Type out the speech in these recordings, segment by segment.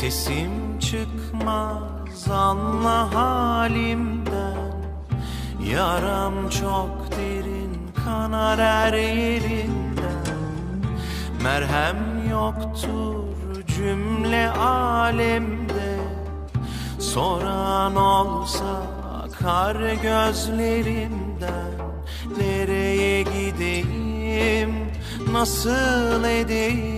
Sesim çıkmaz anla halimden. Yaram çok derin kanar her yerinden. Merhem yoktur cümle alemde. Soran olsa akar gözlerimden. Nereye gideyim nasıl edeyim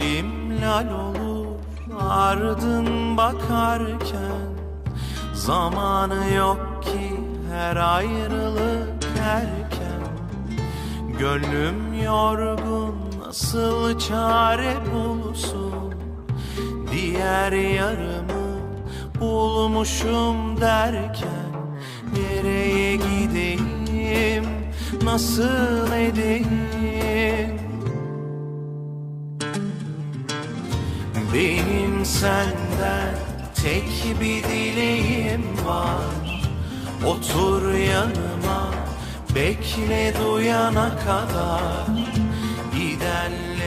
Dilim lal olur ardın bakarken Zamanı yok ki her ayrılık erken. Gönlüm yorgun nasıl çare bulsun? Diğer yarımı bulmuşum derken Nereye gideyim nasıl edeyim Benim senden tek bir dileğim var. Otur yanıma bekle duyana kadar. Gidenler